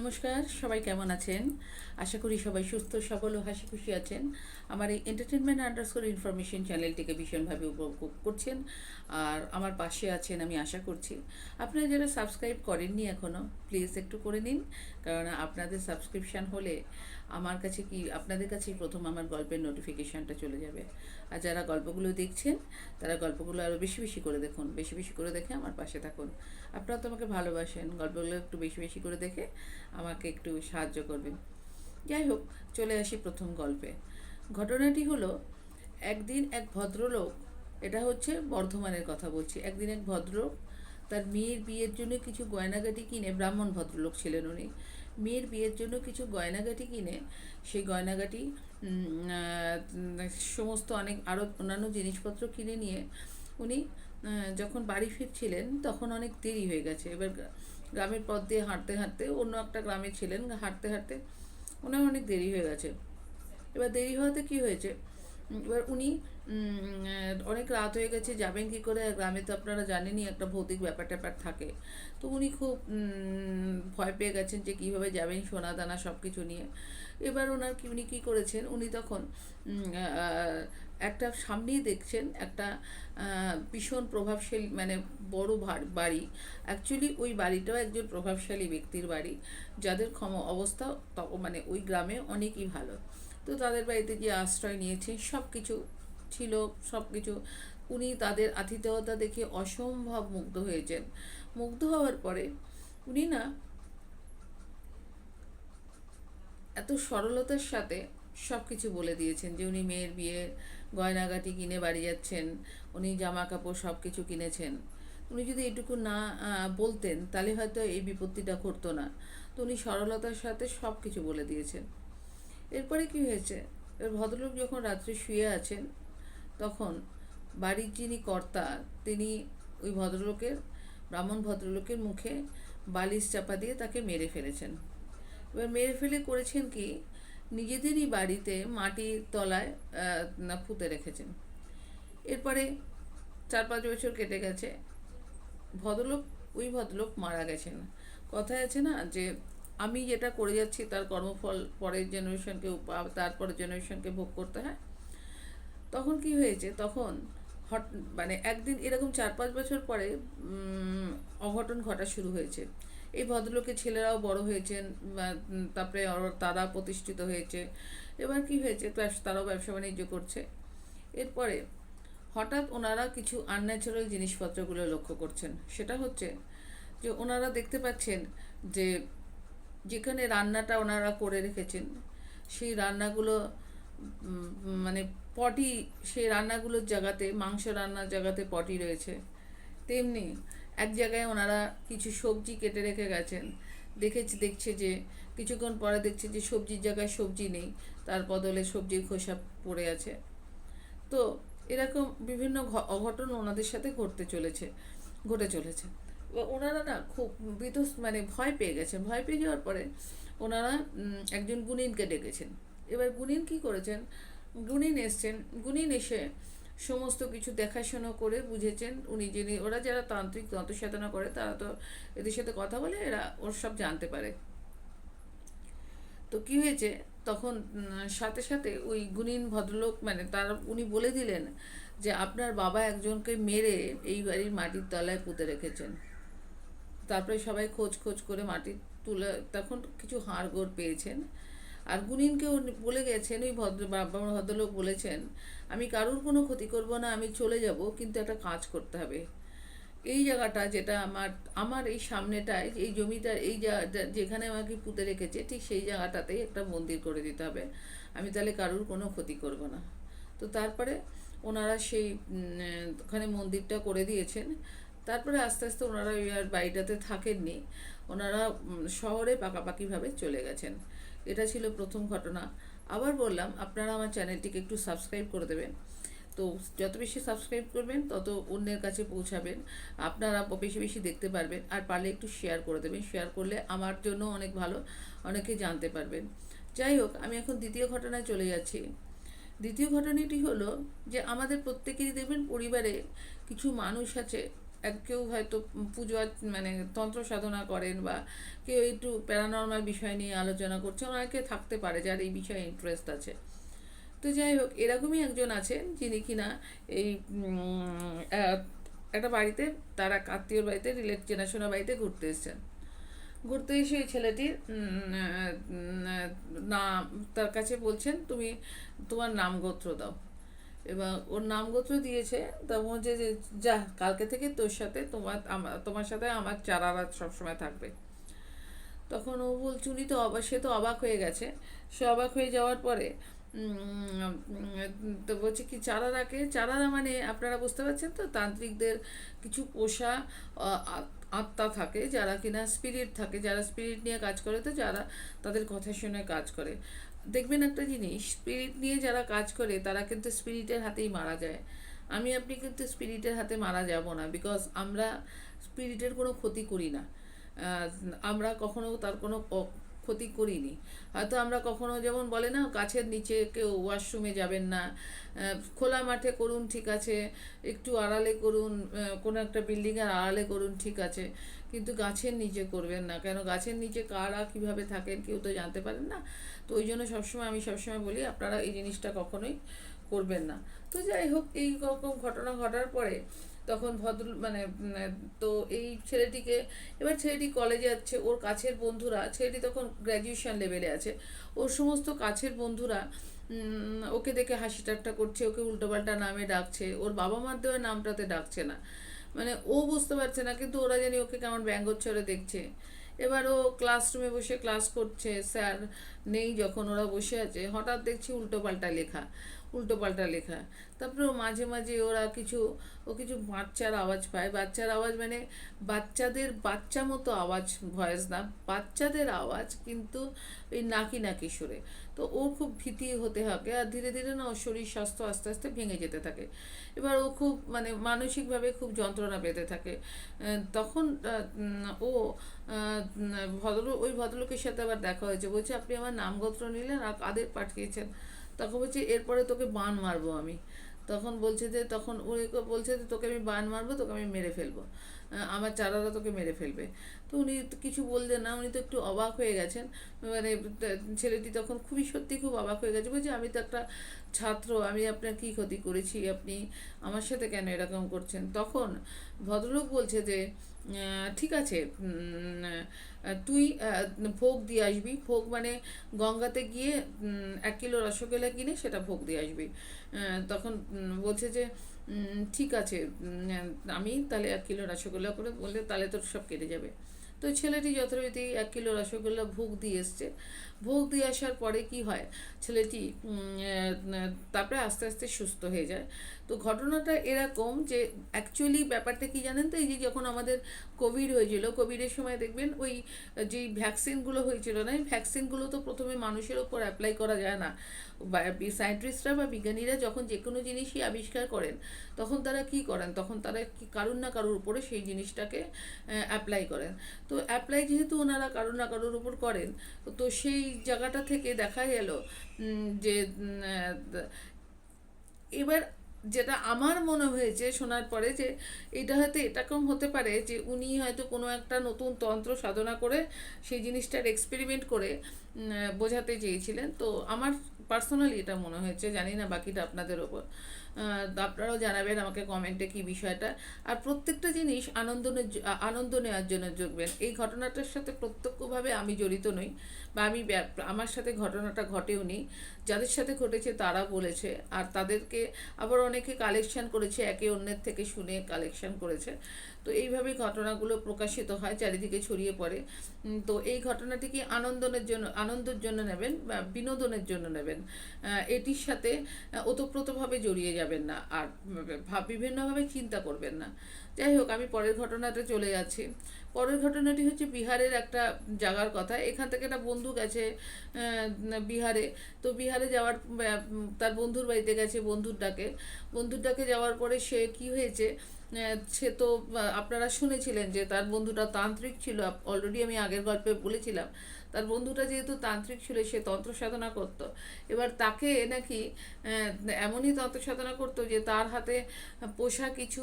নমস্কার, সবাই কেমন আছেন? আশা করি সবাই সুস্থ, সবল ও হাসি খুশি আছেন। আমার এই এন্টারটেনমেন্ট আন্ডারস্কোর ইনফরমেশন চ্যানেলটিকে ভীষণভাবে উপভোগ করছেন। আর আমার পাশে আছেন আমি আশা করছি, আপনারা যারা সাবস্ক্রাইব করেননি এখনও প্লিজ একটু করে নিন। কারণ আপনাদের সাবস্ক্রিপশান হলে আমার কাছে কি, আপনাদের কাছেই প্রথম আমার গল্পের নোটিফিকেশানটা চলে যাবে। আর যারা গল্পগুলো দেখছেন, তারা গল্পগুলো আরও বেশি বেশি করে দেখুন, বেশি বেশি করে দেখে আমার পাশে থাকুন। আপনারা তো আমাকে ভালোবাসেন, গল্পগুলো একটু বেশি বেশি করে দেখে আমাকে একটু সাহায্য করবেন। যাই হোক, চলে আসি প্রথম গল্পে। ঘটনাটি হলো, একদিন এক ভদ্রলোক, এটা হচ্ছে বর্ধমানের কথা বলছি, একদিন এক ভদ্রলোক তার মেয়ের বিয়ের জন্য কিছু গয়নাগাটি কিনে ব্রাহ্মণ ভদ্রলোক ছিলেন উনি। মেয়ের বিয়ের জন্য কিছু গয়নাগাটি কিনে, সেই গয়নাগাটি সমস্ত অনেক আরও অন্যান্য জিনিসপত্র কিনে নিয়ে উনি যখন বাড়ি ফিরছিলেন তখন অনেক দেরি হয়ে গেছে। এবার গ্রামের পথ দিয়ে হাঁটতে হাঁটতে অন্য একটা গ্রামে ছিলেন, হাঁটতে হাঁটতে ওনার অনেক দেরি হয়ে গেছে। এবার দেরি হওয়াতে কি হয়েছে? এবার উনি অনেক রাত হয়ে গেছে, যাবেন কি করে? গ্রামে তো আপনারা জানেনই একটা ভৌতিক ব্যাপার ট্যাপার থাকে। তো উনি খুব ভয় পেয়ে গেছেন যে কীভাবে যাবেন সোনা দানা সব কিছু নিয়ে। এবার ওনার কি, উনি কী করেছেন? উনি তখন একটা সামনেই দেখছেন একটা ভীষণ প্রভাবশালী মানে বড় বাড়ি। অ্যাকচুয়ালি ওই বাড়িটাও একজন প্রভাবশালী ব্যক্তির বাড়ি। যাদের ক্ষম, অবস্থা মানে ওই গ্রামে অনেকই ভালো। তো তাদের বাড়িতে যে আশ্রয় নিয়েছে সব কিছু ছিল সব কিছু উনি তাদের আতিথেয়তা দেখে অসম্ভব মুগ্ধ হয়েছেন। মুগ্ধ হওয়ার পরে উনি না এত সরলতার সাথে সব কিছু বলে দিয়েছেন যে উনি মেয়ের বিয়ে, গয়নাগাটি কিনে বাড়ি যাচ্ছেন, উনি জামা কাপড় সব কিছু কিনেছেন। উনি যদি এটুকু না বলতেন তাহলে হয়তো এই বিপত্তিটা ঘটতো না। তো উনি সরলতার সাথে সব কিছু বলে দিয়েছেন। এরপরে কি হয়েছে? এবার ভদ্রলোক যখন রাত্রে শুয়ে আছেন তখন বাড়ির যিনি কর্তা, তিনি ওই ভদ্রলোকের, ব্রাহ্মণ ভদ্রলোকের মুখে বালিশ চাপা দিয়ে তাকে মেরে ফেলেছেন। এবার মেরে ফেলে করেছেন কি? নিজেদেরই বাড়িতে মাটির তলায় পুঁতে রেখেছেন। এরপরে চার পাঁচ বছর কেটে গেছে, ভদ্রলোক, ওই ভদ্রলোক মারা গেছেন। কথায় আছে না যে, আমি যেটা করে যাচ্ছি তার কর্মফল পরের জেনারেশনকে তারপরের জেনারেশনকে ভোগ করতে হয়। তখন কি হয়েছে? তখন হট মানে একদিন এরকম চার পাঁচ বছর পরে অঘটন ঘটা শুরু হয়েছে। এই ভদ্রলোকের ছেলেরাও বড় হয়েছেন তারপরে তারা প্রতিষ্ঠিত হয়েছে। এবার কি হয়েছে? তারাও ব্যবসা বাণিজ্য করছে। এরপরে হঠাৎ ওনারা কিছু আনন্যাচারাল জিনিসপত্রগুলো লক্ষ্য করছেন। সেটা হচ্ছে যে ওনারা দেখতে পাচ্ছেন যে যেখানে রান্নাটা ওনারা করে রেখেছেন, সেই রান্নাগুলো মানে পটি সেই রান্নাগুলোর জায়গাতে, মাংস রান্নার জায়গাতে পটি রয়েছে। তেমনি এক জায়গায় ওনারা কিছু সবজি কেটে রেখে গেছেন। দেখেছে, দেখছে যে কিছুক্ষণ পরে দেখছে যে সবজির জায়গায় সবজি নেই, তার বদলে সবজির খোসা পড়ে আছে। তো এরকম বিভিন্ন অঘটন ওনাদের সাথে ঘটতে চলেছে, ঘটে চলেছে। ওনারা না খুব বিতস মানে ভয় পেয়ে গেছেন। ভয় পেয়ে যাওয়ার পরে ওনারা একজন গুণিনকে ডেকেছেন। এবার গুণিন কি করেছেন? গুণিন এসছেন, গুণিন এসে সমস্ত কিছু দেখাশোনা করে বুঝেছেন উনি যিনি, ওরা যারা তান্ত্রিক তন্ত্রসাধনা করে তারা তো এদের সাথে কথা বলে এরা ওর সব জানতে পারে। তো কি হয়েছে? তখন সাথে সাথে ওই গুণিন ভদ্রলোক মানে তার, উনি বলে দিলেন যে আপনার বাবা একজনকে মেরে এই বাড়ির মাটির তলায় পুঁতে রেখেছেন। তারপরে সবাই খোঁজ খোঁজ করে মাটি তুলে, তখন কিছু হাড়গোড় পেয়েছেন। আর গুণিনকেও বলে গেছেন, ওই ভদ্র ভদ্রলোক বলেছেন, আমি কারুর কোনো ক্ষতি করব না, আমি চলে যাব, কিন্তু একটা কাজ করতে হবে। এই জায়গাটা যেটা আমার আমার এই সামনেটায়, এই জমিটার, এই যেখানে আমাকে পুঁতে রেখেছে, ঠিক সেই জায়গাটাতেই একটা মন্দির করে দিতে হবে। আমি তাহলে কারুর কোনো ক্ষতি করব না। তো তারপরে ওনারা সেই ওখানে মন্দিরটা করে দিয়েছেন। তারপরে আস্তে আস্তে ওনারা ওই আর বাড়িটাতে থাকেননি। ওনারা শহরে পাকাপাকিভাবে চলে গেছেন। এটা ছিল প্রথম ঘটনা। আবার বললাম, আপনারা আমার চ্যানেলটিকে একটু সাবস্ক্রাইব করে দেবেন। তো যত বেশি সাবস্ক্রাইব করবেন, তত অন্যের কাছে পৌঁছাবেন। আপনারা বেশি বেশি দেখতে পারবেন, আর পারলে একটু শেয়ার করে দেবেন। শেয়ার করলে আমার জন্য অনেক ভালো, অনেকে জানতে পারবেন। যাই হোক, আমি এখন দ্বিতীয় ঘটনায় চলে যাচ্ছি। দ্বিতীয় ঘটনাটি হলো যে, আমাদের প্রত্যেকেরই দেখবেন পরিবারে কিছু মানুষ আছে কেউ হয়তো পুজো মানে তন্ত্র সাধনা করেন বা কেউ একটু প্যারানর্মাল বিষয় নিয়ে আলোচনা করছেন অনেকে থাকতে পারে যার এই বিষয়ে ইন্টারেস্ট আছে। তো যাই হোক, এরকমই একজন আছেন যিনি কিনা এই একটা বাড়িতে তারা আত্মীয়র বাড়িতে রিলেট চেনাশোনা বাড়িতে ঘুরতে এসেছেন। ঘুরতে এসে ওই ছেলেটির নাম তার কাছে বলছেন, তুমি তোমার নাম গোত্র দাও। এবং ওর নাম গোত্র দিয়েছে, তা বলছে যে, যা কালকে থেকে তোর সাথে তোমার তোমার সাথে আমার চারা রাত সবসময় থাকবে। তখন ও বলছে উনি তো অবাক সে তো অবাক হয়ে গেছে। সে অবাক হয়ে যাওয়ার পরে তো বলছে কি, চারারাকে, চারারা মানে আপনারা বুঝতে পারছেন তো? তান্ত্রিকদের কিছু পোষা আত্মা থাকে, যারা কিনা স্পিরিট থাকে, যারা স্পিরিট নিয়ে কাজ করে, তো যারা তাদের কথা শুনে কাজ করে। দেখবেন একটা জিনিস স্পিরিট নিয়ে যারা কাজ করে, তারা কিন্তু স্পিরিটের হাতেই মারা যায়। আমি, আপনি কিন্তু স্পিরিটের হাতে মারা যাব না বিকজ আমরা স্পিরিটের কোনো ক্ষতি করি না। আমরা কখনো তার কোনো ক্ষতি করিনি। হয়তো আমরা কখনো যেমন বলে না, গাছের নিচে কেউ ওয়াশরুমে যাবেন না খোলা মাঠে করুন ঠিক আছে, একটু আড়ালে করুন কোনো একটা বিল্ডিংয়ের আড়ালে করুন ঠিক আছে, কিন্তু গাছের নিচে করবেন না। কেন? গাছের নিচে কারা কীভাবে থাকেন কেউ তো জানতে পারেন না। তো ওই জন্য সবসময় আমি সবসময় বলি, আপনারা এই জিনিসটা কখনোই করবেন না। তো যাই হোক, এই রকম ঘটনা ঘটার পরে তখন ভদ্র মানে তো এই ছেলেটিকে, এবার ছেলেটি কলেজে যাচ্ছে, ওর কাছের বন্ধুরা, ছেলেটি তখন গ্র্যাজুয়েশন লেভেলে আছে, ওর সমস্ত কাছের বন্ধুরা ওকে দেখে হাসি ঠাট্টা করছে, ওকে উল্টোপাল্টা নামে ডাকছে, ওর বাবা মার দেওয়া নামটাতে ডাকছে না মানে ও বুঝতে পারছে না, কিন্তু ওরা জানি ওকে কেমন ব্যঙ্গোচ্ছরে দেখছে, এবার ও ক্লাসরুমে বসে ক্লাস করছে, স্যার নেই যখন, ওরা বসে আছে, হঠাৎ দেখছি উল্টোপাল্টা লেখা উল্টোপাল্টা লেখা। তারপরে ও মাঝে মাঝে ওরা কিছু, ও কিছু বাচ্চার আওয়াজ পায়। বাচ্চার আওয়াজ মানে বাচ্চাদের বাচ্চা মতো আওয়াজ, ভয়েস না, বাচ্চাদের আওয়াজ কিন্তু ওই নাকি নাকি সুরে। তো ওর খুব ভীতি হতে থাকে আর ধীরে ধীরে না ওর শরীর স্বাস্থ্য আস্তে আস্তে ভেঙে যেতে থাকে। এবার ও খুব মানে মানসিকভাবে খুব যন্ত্রণা পেতে থাকে। তখন ও ভদ্র ওই ভদ্রলোকের সাথে আবার দেখা হয়েছে। বলছে, আপনি আমার নামগোত্র নিলেন আর কাদের পাঠিয়েছেন? তখন বলছে, এরপরে তোকে বান মারবো আমি। তখন বলছে যে, তখন উনি বলছে যে, তোকে আমি বান মারবো, তোকে আমি মেরে ফেলব। আমার চারারা তোকে মেরে ফেলবে। তো উনি কিছু বললেন না, উনি তো একটু অবাক হয়ে গেছেন। মানে ছেলেটি তখন খুবই সত্যি খুব অবাক হয়ে গেছে, বলছে, আমি তো একটা ছাত্র, আমি আপনার কি ক্ষতি করেছি? আপনি আমার সাথে কেন এরকম করছেন? তখন ভদ্রলোক বলছে যে ঠিক আছে তুই ভোগ দিয়ে আসবি। ভোগ মানে গঙ্গাতে গিয়ে এক কিলো রসগোল্লা কিনে সেটা ভোগ দিয়ে আসবি। তখন বলছে যে ঠিক আছে আমি তাহলে এক কিলো রসগোল্লা করে বললে তাহলে তোর সব কেটে যাবে। তো ছেলেটি যথারীতি এক কিলো রসগোল্লা ভোগ দিয়ে এসছে। ভোগ দিয়ে আসার পরে কি হয়? ছেলেটি তারপরে আস্তে আস্তে সুস্থ হয়ে যায়। তো ঘটনাটা এরকম যে অ্যাকচুয়ালি ব্যাপারটা কি জানেন তো? এই যে যখন আমাদের কোভিড হয়েছিল কোভিডের সময় দেখবেন ওই যেই ভ্যাকসিনগুলো হয়েছিল না ভ্যাকসিনগুলো তো প্রথমে মানুষের ওপর অ্যাপ্লাই করা যায় না। সায়েন্টিস্টরা বা বিজ্ঞানীরা যখন যে কোনো জিনিসই আবিষ্কার করেন, তখন তারা কি করেন? তখন তারা কি কারুর না কারুর উপরে সেই জিনিসটাকে অ্যাপ্লাই করেন। তো অ্যাপ্লাই যেহেতু ওনারা কারুর না কারুর উপর করেন, তো সেই জায়গাটা থেকে দেখা গেল যে এবার যেটা আমার মনে হয়েছে শোনার পরে যে, এটা হয়তো এরকম হতে পারে যে, উনি হয়তো কোনো একটা নতুন তন্ত্র সাধনা করে সেই জিনিসটার এক্সপেরিমেন্ট করে বোঝাতে চেয়েছিলেন। তো আমার পার্সোনালি এটা মনে হয়েছে, জানি না বাকিটা আপনাদের ওপর। আপনারাও জানাবেন আমাকে কমেন্টে কি বিষয়টা। আর প্রত্যেকটা জিনিস আনন্দ আনন্দ নেওয়ার জন্য যোগবেন। এই ঘটনাটার সাথে প্রত্যক্ষভাবে আমি জড়িত নই বা আমি আমার সাথে ঘটনাটা ঘটেও নি। যাদের সাথে ঘটেছে তারা বলেছে। আর তাদেরকে আবার অনেকে কালেকশন করেছে, একে অন্যের থেকে শুনে কালেকশন করেছে। তো এইভাবে ঘটনাগুলো প্রকাশিত হয়, চারিদিকে ছড়িয়ে পড়ে। তো এই ঘটনাটিকে আনন্দনের জন্য, আনন্দের জন্য নেবেন বা বিনোদনের জন্য নেবেন। এটির সাথে ওতপ্রোতভাবে জড়িয়ে যাবেন না আর ভাব- বিভিন্নভাবে চিন্তা করবেন না। যাই হোক, আমি পরের ঘটনাতে চলে যাচ্ছি। পরের ঘটনাটি হচ্ছে বিহারের একটা জায়গার কথা। এখান থেকে একটা বন্ধু গেছে বিহারে। তো বিহারে যাওয়ার তার বন্ধুর বাড়িতে গেছে বন্ধুর ডাকে বন্ধুর ডাকে যাওয়ার পরে সে কি হয়েছে সে তো আপনারা শুনেছিলেন যে তার বন্ধুটা তান্ত্রিক ছিল। অলরেডি আমি আগের গল্পে বলেছিলাম। তার বন্ধুটা যেহেতু তান্ত্রিক ছিল, সে তন্ত্র সাধনা করত। এবার তাকে নাকি এমনই তন্ত্র সাধনা করত যে তার হাতে পোষা কিছু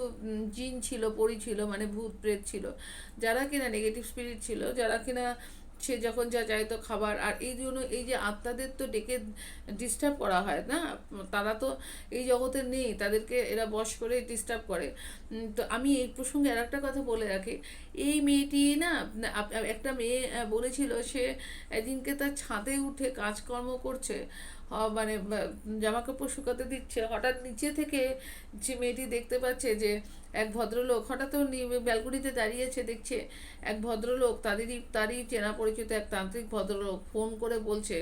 জিন ছিল, পরি ছিল মানে ভূত, প্রেত ছিল। যারা কিনা নেগেটিভ স্পিরিট ছিল, যারা কিনা সে যখন যা চাইতো খাবার, আর এই জন্য এই যে আত্মাদের তো ডেকে ডিস্টার্ব করা হয়, না? তারা তো এই জগতে নেই, তাদেরকে এরা বশ করে ডিস্টার্ব করে। তো আমি এই প্রসঙ্গে আর একটা কথা বলে রাখি। এই মেয়েটি, না একটা মেয়ে বলেছিল সে একদিনকে তার ছাদে উঠে কাজকর্ম করছে। মানে জামা কাপড় শুকাতে দিচ্ছে। হঠাৎ নিচে থেকে যে মেয়েটি দেখতে পাচ্ছে যে এক ভদ্রলোক, হঠাৎ ব্যালকনিতে দাঁড়িয়েছে, দেখছে এক ভদ্রলোক, তাদেরই, তারই চেনা পরিচিত এক তান্ত্রিক ভদ্রলোক ফোন করে বলছে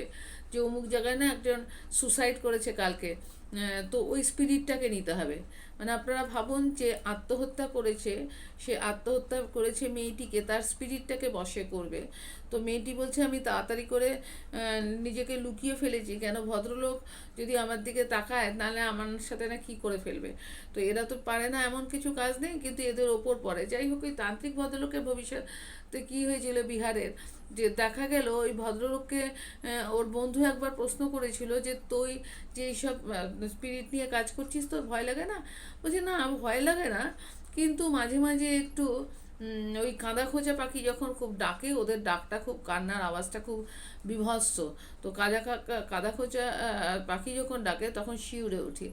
যে, অমুক জায়গায় না একজন সুসাইড করেছে কালকে। তো ওই স্পিরিটটাকে নিতে হবে। মানে আপনারা ভাবুন যে, আত্মহত্যা করেছে, সে আত্মহত্যা করেছে মেয়েটিকে, তার স্পিরিটটাকে বশে করবে। তো মেয়েটি বলছে, আমি তাড়াতাড়ি করে নিজেকে লুকিয়ে ফেলেছি। কেন? ভদ্রলোক যদি আমার দিকে তাকায়, তাহলে আমার সাথে না কি করে ফেলবে? তো এরা তো পারে না এমন কিছু কাজ নেই, কিন্তু এদের ওপর পড়ে। যাই হোক, ওই তান্ত্রিক ভদ্রলোকের ভবিষ্যতে কী হয়েছিল বিহারের? যে দেখা গেল, ওই ভদ্রলোককে ওর বন্ধু একবার প্রশ্ন করেছিল যে, তুই যে এইসব স্পিরিট নিয়ে কাজ করছিস, তোর ভয় লাগে না? বলছে, না ভয় লাগে না। কিন্তু মাঝে মাঝে একটু ওই কাঁদা খোঁজা পাখি যখন খুব ডাকে, ওদের ডাকটা খুব, কান্নার আওয়াজটা খুব বিভৎস। তো কাদা কাদা খোঁজা পাখি যখন ডাকে, তখন শিউরে উঠি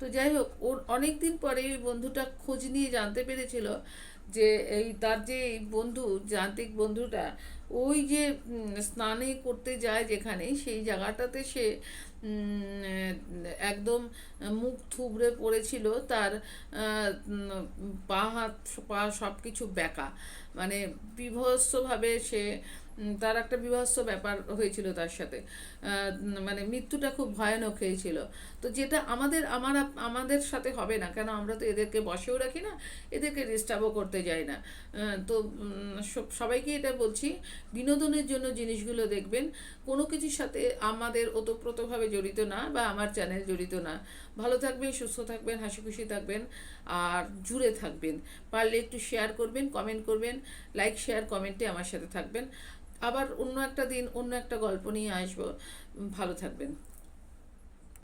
তো যাই হোক, ওর অনেক দিন পরে ওই বন্ধুটা খোঁজ নিয়ে জানতে পেরেছিল যে এই তার যে বন্ধু, যান্ত্রিক বন্ধুটা, ওই যে স্নানে করতে যায় যেখানে, সেই জায়গাটাতে সে একদম মুখ থুবড়ে পড়েছিল তার পা হাত পা সব কিছু ব্যাকা মানে বিভৎসভাবে সে তার একটা বিভৎস ব্যাপার হয়েছিল তার সাথে। মানে মৃত্যুটা খুব ভয়ানক হয়েছিল। তো যেটা আমাদের, আমার আমাদের সাথে হবে না, কেন আমরা তো এদেরকে বসেও রাখি না, এদেরকে ডিস্টার্বও করতে যাই না। তো সবাইকে এটা বলছি, বিনোদনের জন্য জিনিসগুলো দেখবেন। কোনো কিছুর সাথে আমাদের ওতপ্রোতভাবে জড়িত না বা আমার চ্যানেল জড়িত না। ভালো থাকবেন, সুস্থ থাকবেন, হাসি খুশি থাকবেন। আর জুড়ে থাকবেন। পারলে একটু শেয়ার করবেন কমেন্ট করবেন লাইক শেয়ার কমেন্টে আমার সাথে থাকবেন। আবার অন্য একটা দিন অন্য একটা গল্প নিয়ে আসব। ভালো থাকবেন।